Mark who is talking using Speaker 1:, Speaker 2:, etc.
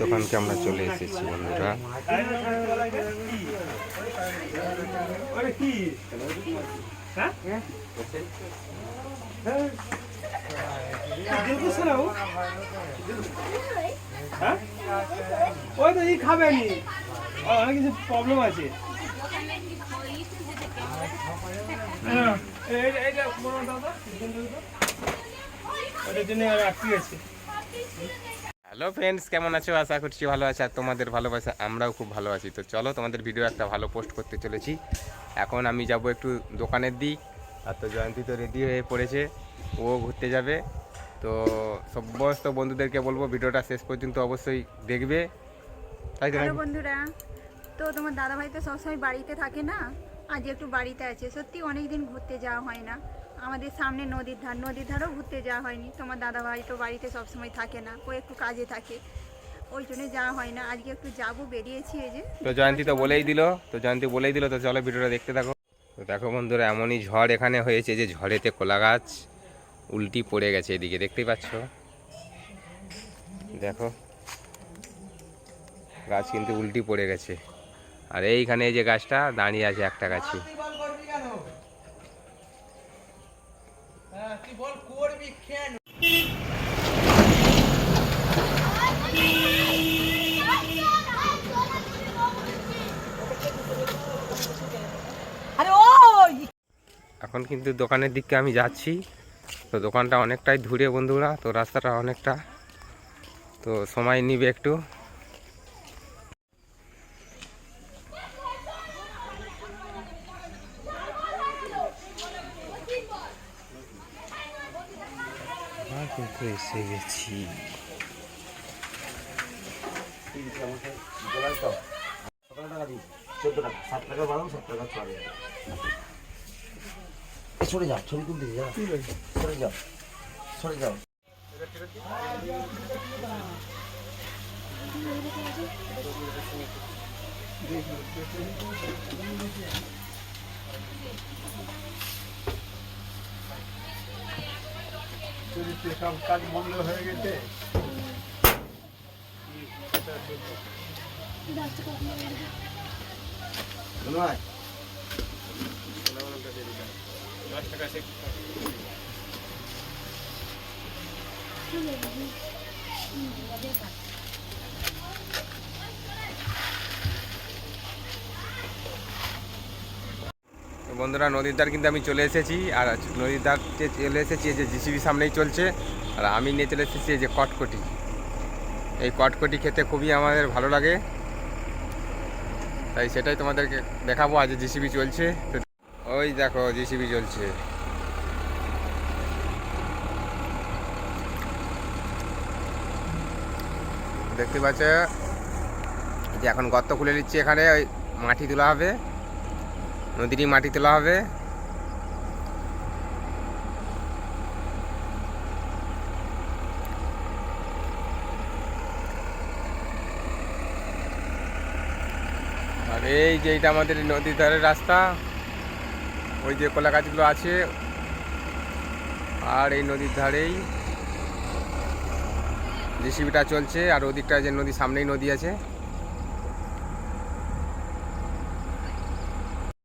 Speaker 1: দোকানকে আমরা চলে এসেছি, বন্ধুরা?
Speaker 2: ওই তো এই খাবে নি অনেক কিছু প্রবলেম আছে এই- এইটা দাদা ওটার জন্য আর আটকে আছে
Speaker 1: হ্যালো ফ্রেন্ডস কেমন আছো? আশা করছি ভালো আছে। আর তোমাদের ভালোবাসা আমরাও খুব ভালো আছি। তো চলো তোমাদের ভিডিও একটা ভালো পোস্ট করতে চলেছি। এখন আমি যাব একটু দোকানের দিক। আর তো জয়ন্তী তো রেডি হয়ে পড়েছে। ও ঘুরতে যাবে। তো সমস্ত বন্ধুদেরকে বলব ভিডিওটা শেষ পর্যন্ত অবশ্যই দেখবে। তাই?
Speaker 3: বন্ধুরা তো তোমার দাদা ভাই তো সবসময় বাড়িতে থাকে না আজ একটু বাড়িতে আছে। সত্যি অনেক দিন ঘুরতে যাওয়া হয় না। আমাদের সামনে নদীর ধার, নদীর ধারও ঘুরতে যাওয়া হয়নি। তোমার দাদা ভাই তো বাড়িতে সবসময় থাকে না, ও একটু কাজে থাকে। ওই জন্য যাওয়া হয় না। আজকে একটু যাব, বেরিয়েছি এই যে।
Speaker 1: তো জয়ন্তী তো বলেই দিল, তো জয়ন্তী বলেই দিল, তো চলো ভিডিওটা দেখতে থাকো। তো দেখো বন্ধুরা, এমনই ঝড় এখানে হয়েছে যে ঝড়েতে কোলা গাছ উল্টি পড়ে গেছে এদিকে, দেখতেই পাচ্ছ? দেখো, গাছ কিন্তু উল্টি পড়ে গেছে। আর এইখানে যে গাছটা, দাঁড়িয়ে আছে একটা গাছে। এখন কিন্তু দোকানের দিকে আমি যাচ্ছি। তো দোকানটা অনেকটাই দূরে বন্ধুরা তো রাস্তাটা অনেকটা তো সময় নিবে একটু। আর কিন্তু এসে গেছি
Speaker 4: সরে যাও ছবি তুলতে যাও সরে যাও সরে যাও
Speaker 2: সব কাজ বন্ধ হয়ে গেছে।
Speaker 4: ধন্যবাদ।
Speaker 1: তো বন্ধুরা নদীর ধার কিন্তু আমি চলে এসেছি। আর নদীর ধার চলে এসেছি, এই যে জিসিবি সামনেই চলছে। আর আমি নিয়ে চলে এসেছি এই যে কটকটি। এই কটকটি খেতে খুবই আমাদের ভালো লাগে। তাই সেটাই তোমাদেরকে দেখাবো, আজ জিসিবি চলছে। ওই দেখো, জিসিবি চলছে। দেখতে পাচ্ছ যে এখন গর্ত খুলে নিচ্ছে এখানে, ওই মাটি তোলা হবে। নদীরই মাটি তোলা হবে। আর এই যে এটা আমাদের নদীর ধারের রাস্তা, ওই যে কলা গাছগুলো আছে, আর এই নদীর ধারেই জেসিবিটা চলছে, আর ওদিকটা যে নদী, সামনেই নদী আছে।